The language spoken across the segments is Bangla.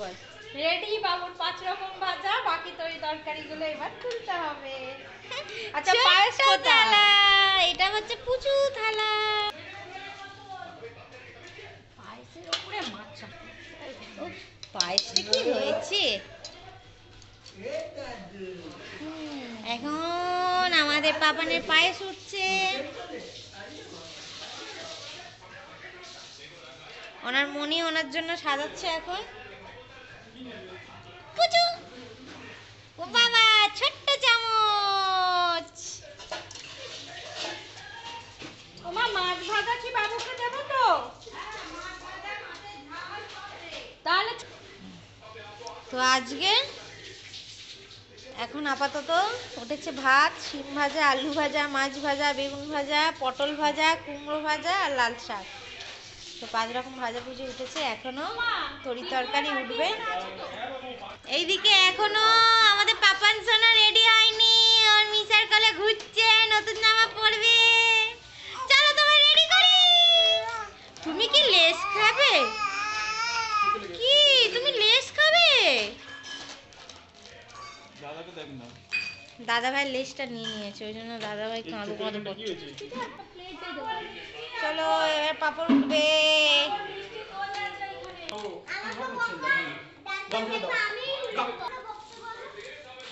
বল। রেডি বাবুর পাঁচ রকম ভাজা বাকি তরি তরকারিগুলো এবার তুলতে হবে। আচ্ছা পায়েস থালা এটা হচ্ছে পুচু থালা। পায়েসের উপরে মাছ চাপা। পায়েসটা কি হয়েছে? এখন আমাদের পাপানের পায়েস উঠছে। ওনার মনি ওনার জন্য সাজাচ্ছে এখন। পুচু ও বাবা ছোট্ট চামচ। ওমা মাছ ভাজা কি বাবুকে দেবো তো? তাহলে তো আজকে এখন আপাতত উঠেছে ভাত শিম ভাজা আলু ভাজা মাছ ভাজা বেগুন ভাজা পটল ভাজা কুমড়ো ভাজা আর লাল শাক। তো পাঁচ রকম ভাজা ভুজি উঠেছে এখনও তরি তরকারি উঠবে। এইদিকে এখনও আমাদের পাপান সোনা রেডি হয়নি ওর মিসার কলে ঘুরছে নতুন জামা পরবে। চলো তোমার রেডি করি। তুমি কি লেস খাবে? কি? তুমি লেস খাবে? দাদা ভাই লেসটা নিয়ে নিয়েছে ওই জন্য দাদা ভাই কাঁদো কাঁদো করছে। চলো এবার পাপড় উঠবে দাদাকে দাও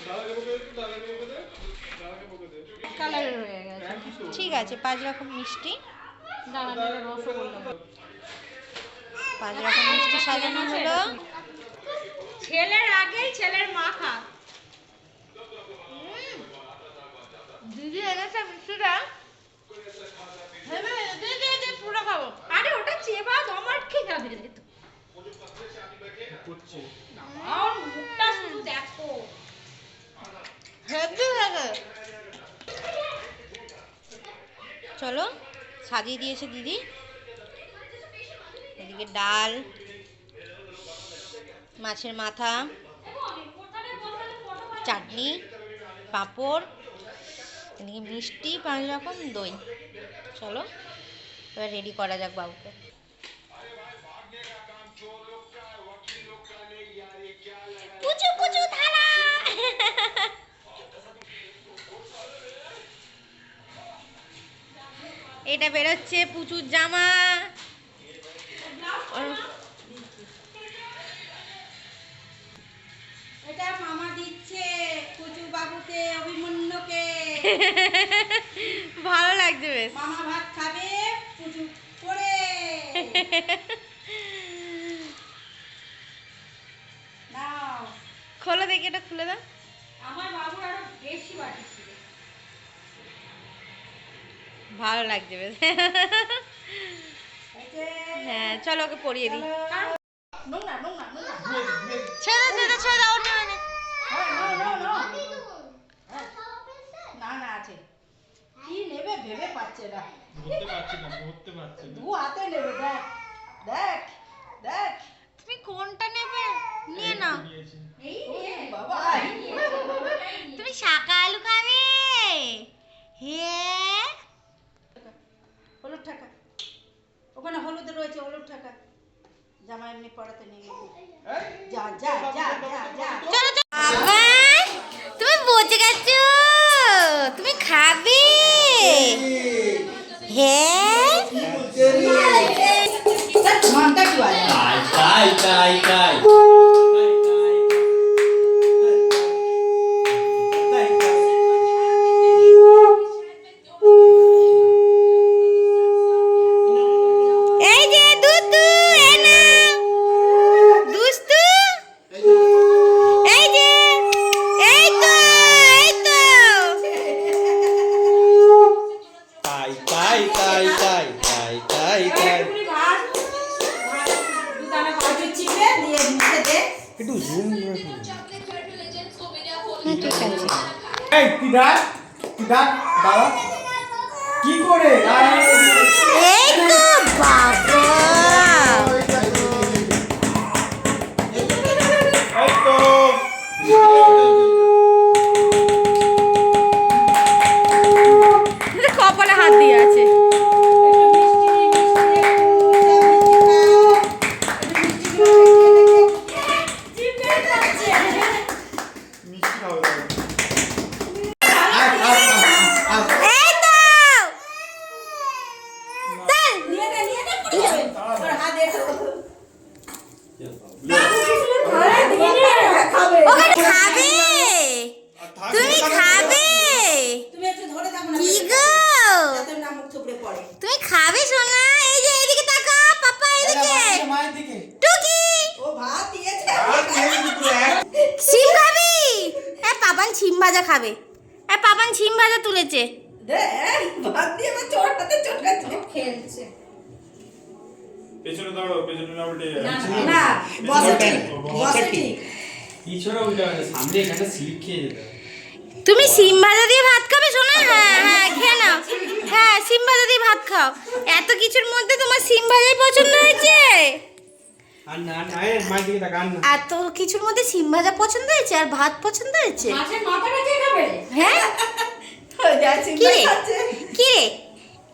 দাদাকে বকে দে দাদাকে বকে দে দাদাকে বকে দে কালারের হয়ে গেছে একই তো ঠিক আছে পাঁচ রকম মিষ্টি। পাঁচ রকম মিষ্টি সাজানো হলো। ছেলের আগে ছেলের মাখা। দিদি এনেছে মিষ্টিটা হ্যাঁ, দে দে দে পুরো খাব আরে ওটা চেবা আমার খেয়ে যাবে রে তো করছে আমার মুখটা শুধু দেখো হেভি লাগে চলো, সাজিয়ে দিয়েছে দিদি। এদিকে ডাল, মাছের মাথা, চাটনি, পাঁপড়, এদিকে মিষ্টি, পাঁচ রকম দই। চলো, এবার রেডি করা যাক বাবুকে। এটা বেরোচ্ছে পুচুর জামা। এটা মামা দিচ্ছে কুচু বাবুকে অভিমন্যুকে। ভালো লাগছে বেশ। মামা ভাত খাবে করে নাও খোলো দেখি এটা খুলে দাও। আমার বাবু আরও বেশি বাটি ছিল। ভালো লাগছে বেশ। হ্যাঁ চলো ওকে পরিয়ে দিই। ছেড়ে ছেড়ে ছেড়ে দাও না। No, no, no. না না আছে। কি নেবে ভেবে পাচ্ছে না। ধরতে পারছি না ধরতে পারছি না। দু হাতে নেবে দেখ দেখ দেখ। তুমি কোনটা নেবে? নিয়ে নাও। নিয়েছি ওরে বাবা তুমি শাকা আলু খাবে হ্যাঁ হলুদ টাকা ওখানে হলুদ রয়েছে হলুদ টাকা জামা এমনি পড়াতে নিয়ে গেছে যা যা যা যা যা চলো চলো বাবা তুমি বসে গেছো তুমি খাবে হ্যাঁ ঘণ্টা কি বাজে তাই তাই তাই একটু জুম হ্যাঁ ঠিক আছে। এই দাদা কি করে? এই তো বাবা। তুমি খাবে? সোনা? এই যে এদিকে তাকাও পাপা এদিকে। টুকি। ও ভাত দিয়েছে। সিম খাবি? হ্যাঁ পাপান সিম ভাজা খাবে। হ্যাঁ পাপান সিম ভাজা তুলেছে। দে ভাত দিয়ে চটকাতে চটকাতে খেলছে। পেছনে দাঁড়াও পেছনে না উল্টে না বসে ঠিক বসে ঠিক। পিছনে উল্টা সামনে এখানে স্লিপ খেয়ে যেতে তুমি সিম ভাজা দিয়ে ভাত খাবে সোনা? হ্যাঁ হ্যাঁ খেয়ে নাও। হ্যাঁ সিম ভাজা দিয়ে ভাত খাও। এত কিছুর মধ্যে তোমার সিম ভাজাই পছন্দ হয়েছে? এত কিছুর মধ্যে সিম ভাজা পছন্দ হয়েছে আর ভাত পছন্দ হয়েছে? কে হ্যাঁ? কি রে? কি রে?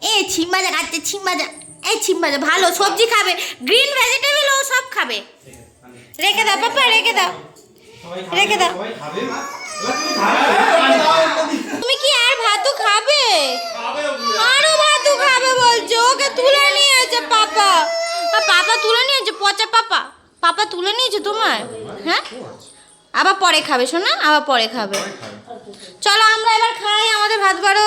এ ছিম ভাজা খাচ্ছে ছিম ভাজা এই ছিম ভাজা ভালো সবজি খাবে গ্রিন ভেজিটেবল ও সব খাবে। রেখে দাও পাপা রেখে দাও রেখে দাও। তুমি কি আর ভাতও খাবে। আরও ভাতও খাবে বলছো, ওকে তুলে নিয়েছে পাপা। পাপা তুলে নিয়েছে, পচা পাপা। পাপা তুলে নিয়েছে তোমার? হ্যাঁ? আবার পরে খাবে, শোনা, আবার পরে খাবে। চলো, আমরা এবার খাই আমাদের ভাত বাড়ো।